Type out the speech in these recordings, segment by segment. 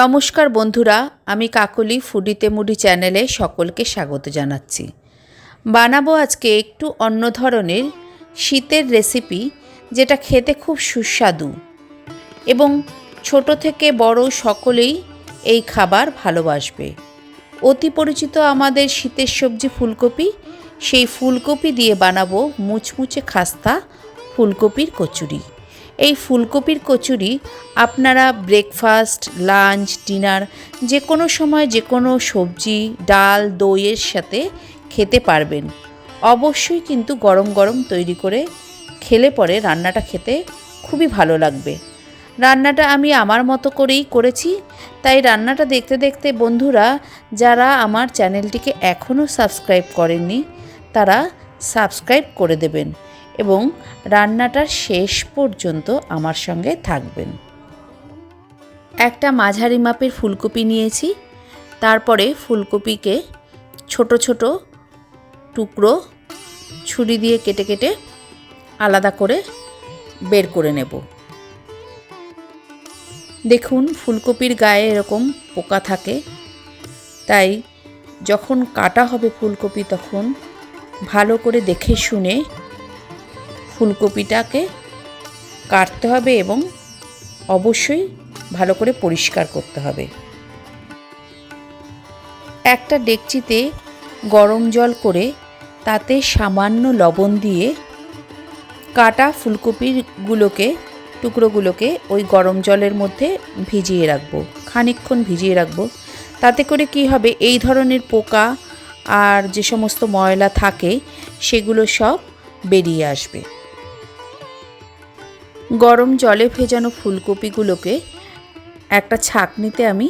নমস্কার বন্ধুরা, আমি কাকলি ফুডিতে মুডি চ্যানেলে সকলকে স্বাগত জানাচ্ছি। বানাবো আজকে একটু অন্য ধরনের শীতের রেসিপি, যেটা খেতে খুব সুস্বাদু এবং ছোট থেকে বড় সকলেই এই খাবার ভালোবাসবে। অতি পরিচিত আমাদের শীতের সবজি ফুলকপি, সেই ফুলকপি দিয়ে বানাবো মুচমুচে খাস্তা ফুলকপির কচুরি। এই ফুলকপির কচুরি আপনারা ব্রেকফাস্ট লাঞ্চ ডিনার যে কোনো সময় যে কোনো সবজি, ডাল, দইয়ের সাথে খেতে পারবেন। অবশ্যই কিন্তু গরম গরম তৈরি করে খেলে পরে রান্নাটা খেতে খুবই ভালো লাগবে। রান্নাটা আমি আমার মতো করেই করেছি, তাই রান্নাটা দেখতে দেখতে বন্ধুরা, যারা আমার চ্যানেলটিকে এখনও সাবস্ক্রাইব করেননি, তারা সাবস্ক্রাইব করে দেবেন। এবং রান্নাটার শেষ পর্যন্ত আমার সঙ্গে থাকবেন। একটা মাঝারি মাপের ফুলকপি নিয়েছি। তারপরে ফুলকপিকে ছোট ছোট টুকরো ছুরি দিয়ে কেটে কেটে আলাদা করে বের করে নেব। দেখুন, ফুলকপির গায়ে এরকম পোকা থাকে। তাই যখন কাটা হবে ফুলকপি তখন ভালো করে দেখে শুনে ফুলকপিটাকে কাটতে হবে এবং অবশ্যই ভালো করে পরিষ্কার করতে হবে। একটা ডেকচিতে গরম জল করে তাতে সামান্য লবণ দিয়ে কাটা ফুলকপিগুলোকে, টুকরোগুলোকে ওই গরম জলের মধ্যে ভিজিয়ে রাখব, খানিকক্ষণ ভিজিয়ে রাখব। তাতে করে কি হবে? এই ধরনের পোকা আর যে সমস্ত ময়লা থাকে, সেগুলো সব বেরিয়ে আসবে। গরম জলে ভেজানো ফুলকপিগুলোকে একটা ছাঁকনিতে আমি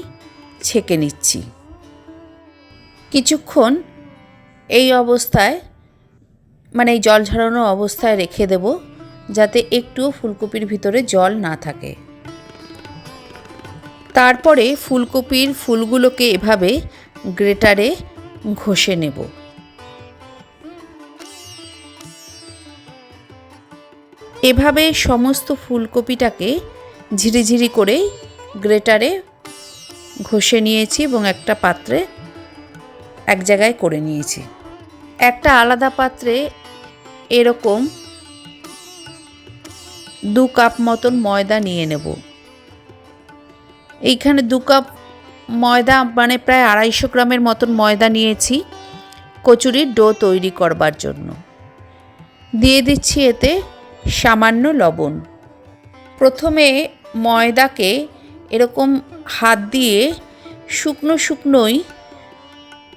ছেঁকে নিচ্ছি। কিছুক্ষণ এই অবস্থায় মানে এই জল ঝরানো অবস্থায় রেখে দেব যাতে একটুও ফুলকপির ভিতরে জল না থাকে। তারপরে ফুলকপির ফুলগুলোকে এভাবে গ্রেটারে ঘষে নেব। এভাবে সমস্ত ফুলকপিটাকে ঝিরিঝিরি করেই গ্রেটারে ঘষে নিয়েছি এবং একটা পাত্রে এক জায়গায় করে নিয়েছি। একটা আলাদা পাত্রে এরকম দু কাপ মতন ময়দা নিয়ে নেব। এইখানে দু কাপ ময়দা মানে প্রায় আড়াইশো গ্রামের মতন ময়দা নিয়েছি কচুরির ডো তৈরি করবার জন্য। দিয়ে দিচ্ছি এতে সামান্য লবণ। প্রথমে ময়দাকে এরকম হাত দিয়ে শুকনো শুকনোই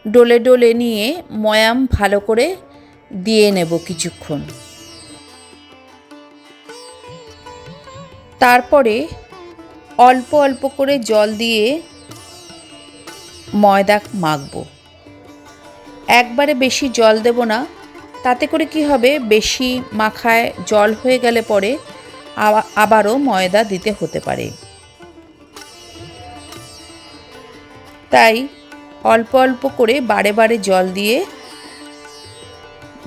ডলে ডলে নিয়ে ময়াম ভালো করে দিয়ে নেব কিছুক্ষণ। তারপরে অল্প অল্প করে জল দিয়ে ময়দা মাখব। একবারে বেশি জল দেব না তাতে করে কি হবে? বেশি মাখায় জল হয়ে গেলে পরে আবারও ময়দা দিতে হতে পারে। তাই অল্প অল্প করে বারে বারে জল দিয়ে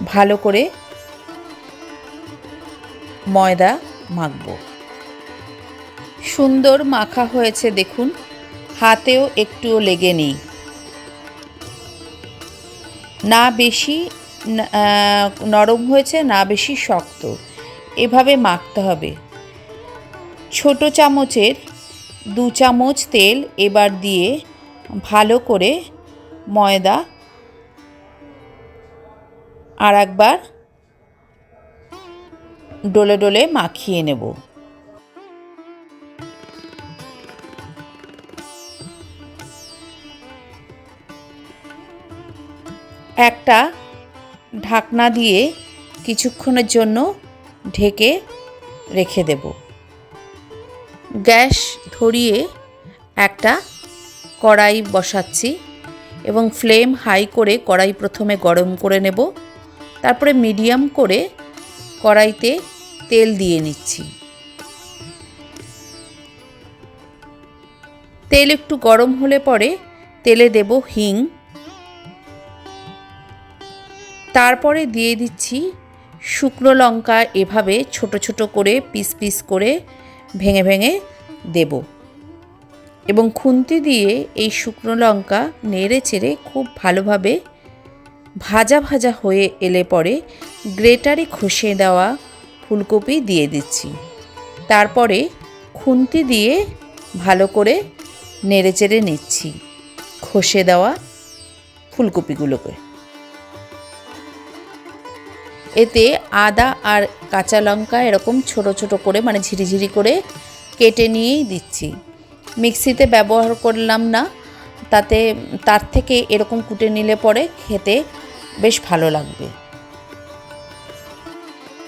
ভালো করে ময়দা মাখব। সুন্দর মাখা হয়েছে দেখুন। হাতেও একটুও লেগে নেই। না বেশি নরম হয়েছে, না বেশি শক্ত। এভাবে মাখতে হবে। ছোট চামচের দু চামচ তেল এবার দিয়ে ভালো করে ময়দা আর একবার ডলে ডলে মাখিয়ে নেব। একটা ঢাকনা দিয়ে কিছুক্ষণের জন্য ঢেকে রেখে দেব। গ্যাস ধরিয়ে একটা কড়াই বসাচ্ছি এবং ফ্লেম হাই করে কড়াই প্রথমে গরম করে নেব। তারপরে মিডিয়াম করে কড়াইতে তেল দিয়ে নিচ্ছি। তেল একটু গরম হলে পরে তেলে দেব হিং। তারপরে দিয়ে দিচ্ছি শুকনো লঙ্কা এভাবে ছোট ছোট করে পিস পিস করে ভেঙে ভেঙে দেব। এবং খুন্তি দিয়ে এই শুকনো লঙ্কা নেড়ে চেড়ে খুব ভালোভাবে ভাজা ভাজা হয়ে এলে পরে গ্রেটারে খসিয়ে দেওয়া ফুলকপি দিয়ে দিচ্ছি। তারপরে খুন্তি দিয়ে ভালো করে নেড়ে চেড়ে নিচ্ছি খসে দেওয়া ফুলকপিগুলোকে। এতে আদা আর কাঁচা লঙ্কা এরকম ছোট ছোট করে মানে ঝিরিঝিরি করে কেটে নিয়েই দিচ্ছি। মিক্সিতে ব্যবহার করলাম না, তাতে তার থেকে এরকম কুটে নিলে পরে খেতে বেশ ভালো লাগবে।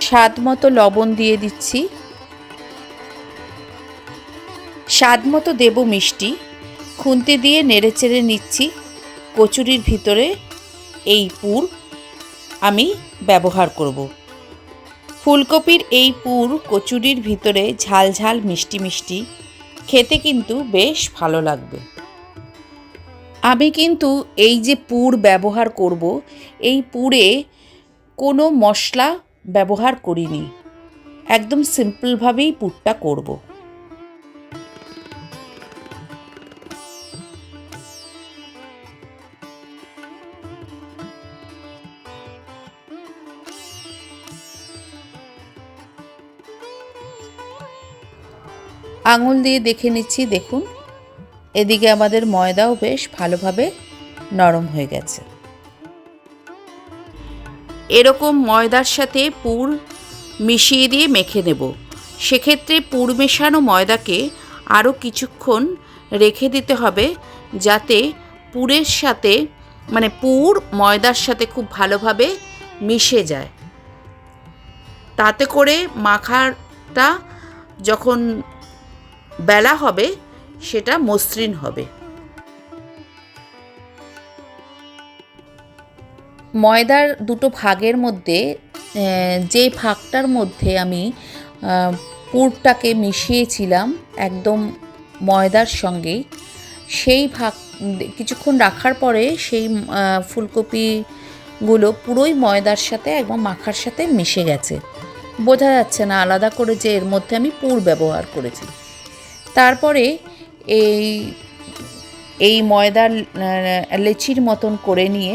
স্বাদ মতো লবণ দিয়ে দিচ্ছি। স্বাদ মতো দেব মিষ্টি। খুন্তি দিয়ে নেড়ে চেড়ে নিচ্ছি কচুরির ভিতরে এই পুর। আমি ব্যবহার করব। ফুলকপির এই পুর কচুরির ভিতরে ঝাল ঝাল মিষ্টি মিষ্টি, খেতে কিন্তু বেশ ভালো লাগবে। আমি কিন্তু এই যে পুর ব্যবহার করব, এই পুরে কোনো মশলা ব্যবহার করিনি। একদম সিম্পলভাবেই পুরটা করব। আঙুল দিয়ে দেখে নিচ্ছি, দেখুন। এদিকে আমাদের ময়দাও বেশ ভালোভাবে নরম হয়ে গেছে। এরকম ময়দার সাথে পুর মিশিয়ে দিয়ে মেখে নেব। সেক্ষেত্রে পুর মেশানো ময়দাকে আরও কিছুক্ষণ রেখে দিতে হবে, যাতে পুরের সাথে মানে পুর ময়দার সাথে খুব ভালোভাবে মিশে যায়। তাতে করে মাখাটা যখন বেলা হবে, সেটা মসৃণ হবে। ময়দার দুটো ভাগের মধ্যে যে ভাগটার মধ্যে আমি পুরটাকে মিশিয়েছিলাম একদম ময়দার সঙ্গেই সেই ভাগ, কিছুক্ষণ রাখার পরে সেই ফুলকপিগুলো পুরোই ময়দার সাথে একদম মাখার সাথে মিশে গেছে। বোঝা যাচ্ছে না আলাদা করে যে এর মধ্যে আমি পুর ব্যবহার করেছি। তারপরে এই এই ময়দার লেচির মতন করে নিয়ে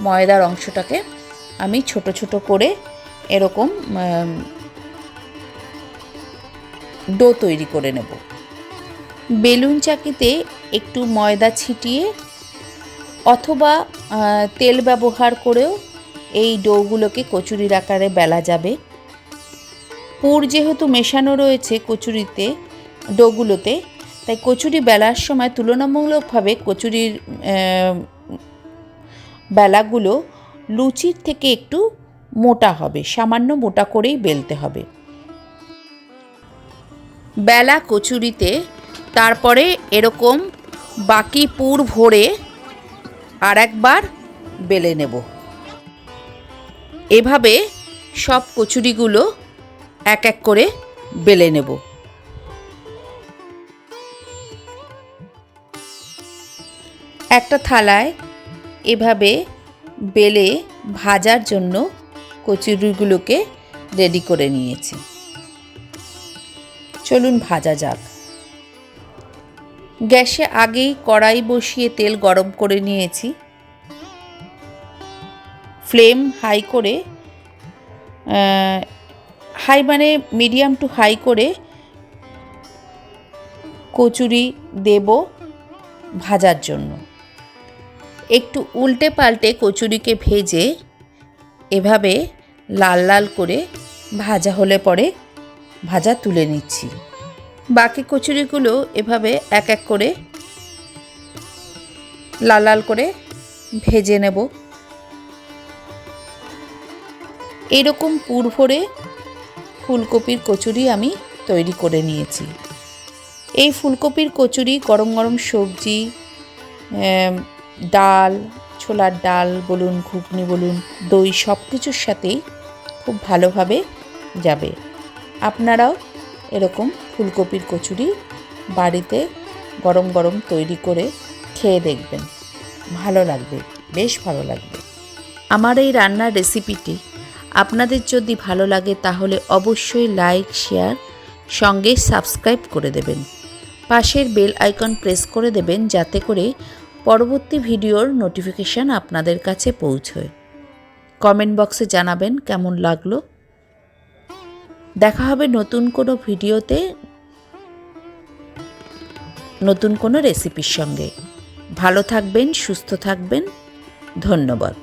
ময়দার অংশটাকে আমি ছোট ছোট করে এরকম ডো তৈরি করে নেব। বেলুন চাকিতে একটু ময়দা ছিটিয়ে অথবা তেল ব্যবহার করেও এই ডোগুলোকে কচুরির আকারে বেলা যাবে। পুর যেহেতু মেশানো রয়েছে কচুরিতে ডোগুলোতে। তাই কচুরি বেলার সময় তুলনামূলকভাবে কচুরির বেলাগুলো লুচির থেকে একটু মোটা হবে, সামান্য মোটা করেই বেলতে হবে। বেলা কচুরিতে তারপরে এরকম বাকি পুর ভরে আর একবার বেলে নেব। এভাবে সব কচুরিগুলো এক এক করে বেলে নেব। একটা থালায় এভাবে বেলে ভাজার জন্য কচুরিগুলোকে রেডি করে নিয়েছি। চলুন ভাজা যাক। গ্যাসে আগেই কড়াই বসিয়ে তেল গরম করে নিয়েছি। ফ্লেম হাই করে হাই মানে মিডিয়াম টু হাই করে কচুরি দেব ভাজার জন্য। একটু উল্টে পাল্টে কচুরিকে ভেজে এভাবে লাল লাল করে ভাজা হলে পরে ভাজা তুলে নিচ্ছি। বাকি কচুরিগুলো এভাবে এক এক করে লাল লাল করে ভেজে নেব। এরকম পুর ভরে ফুলকপির কচুরি আমি তৈরি করে নিয়েছি। এই ফুলকপির কচুরি গরম গরম সবজি ডাল, ছোলার ডাল বলুন, ঘুগনি বলুন, দই সব কিছুর সাথেই খুব ভালোভাবে যাবে। আপনারাও এরকম ফুলকপির কচুরি বাড়িতে গরম গরম তৈরি করে খেয়ে দেখবেন। ভালো লাগবে, বেশ ভালো লাগবে। আমার এই রান্নার রেসিপিটি আপনাদের যদি ভালো লাগে তাহলে অবশ্যই লাইক, শেয়ার, সঙ্গে সাবস্ক্রাইব করে দেবেন। পাশের বেল আইকন প্রেস করে দেবেন যাতে করে পরবর্তী ভিডিওর নোটিফিকেশান আপনাদের কাছে পৌঁছয়। কমেন্ট বক্সে জানাবেন কেমন লাগল। দেখা হবে নতুন কোনো ভিডিওতে, নতুন কোনো রেসিপির সঙ্গে। ভালো থাকবেন, সুস্থ থাকবেন। ধন্যবাদ।